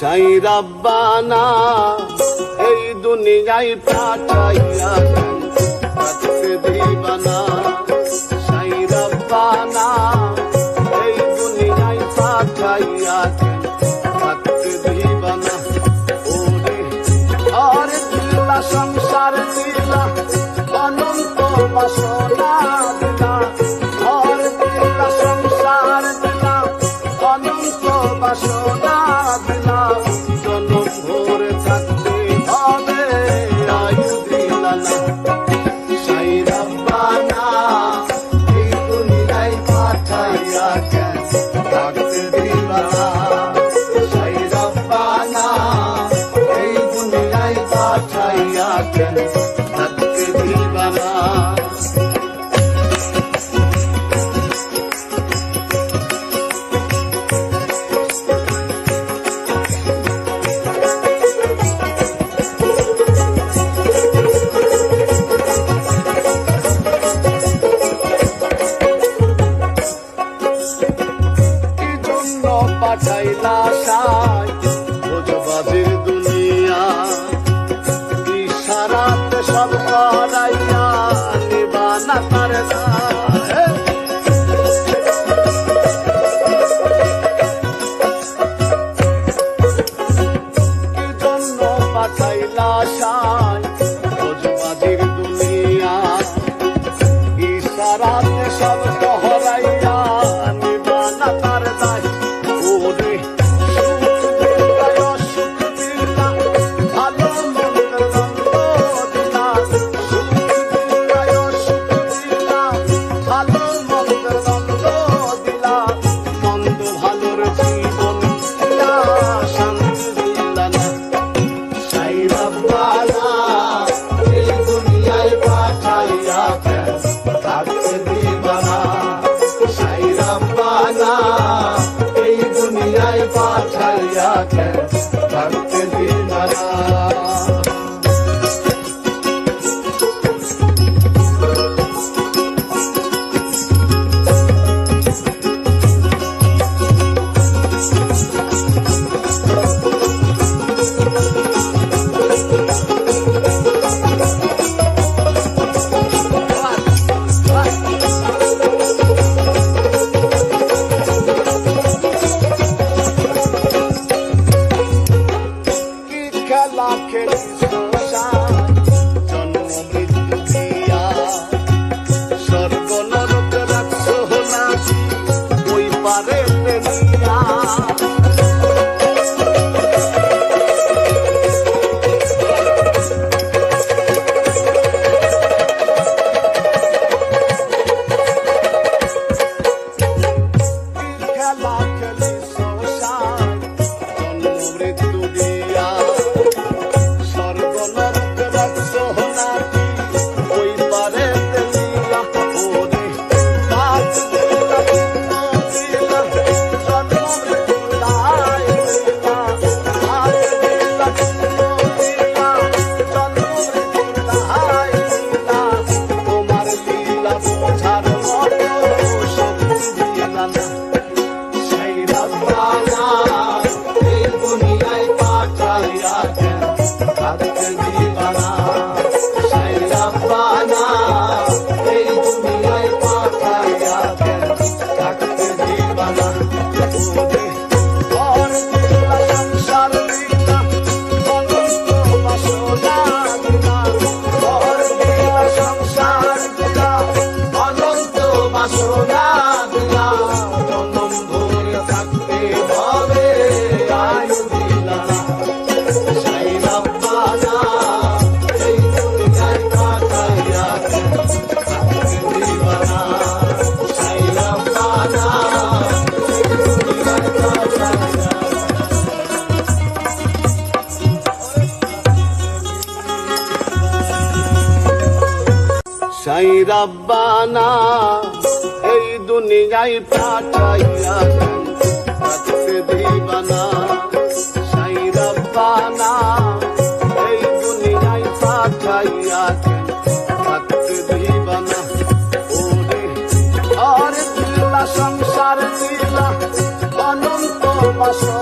চাই রাব্বানা এই দুনিয়ায় পাঠাইয়া দিবানা সাই রাব্বানা। Oh. রব্বানা এই দুনিয়ায় পাঠাইয়া সংসার দিলা অনন্ত বাসা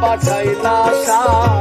把柴拉上。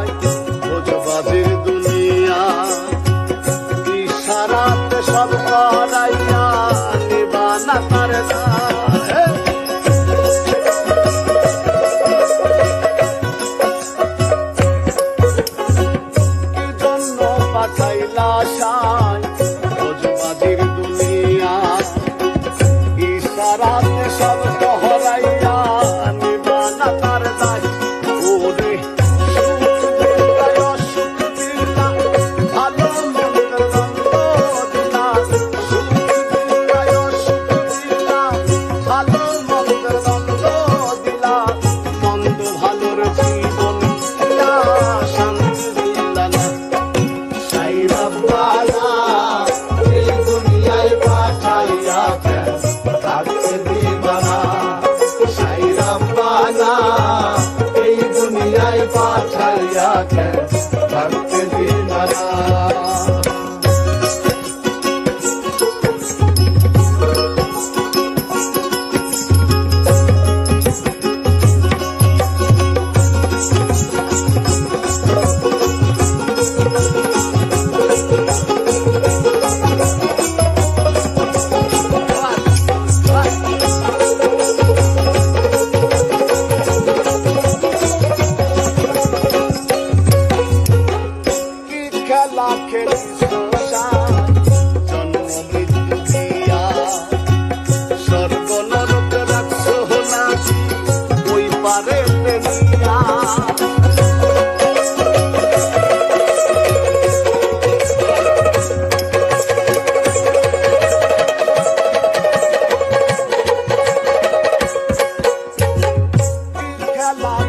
their lives.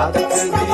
Sabe que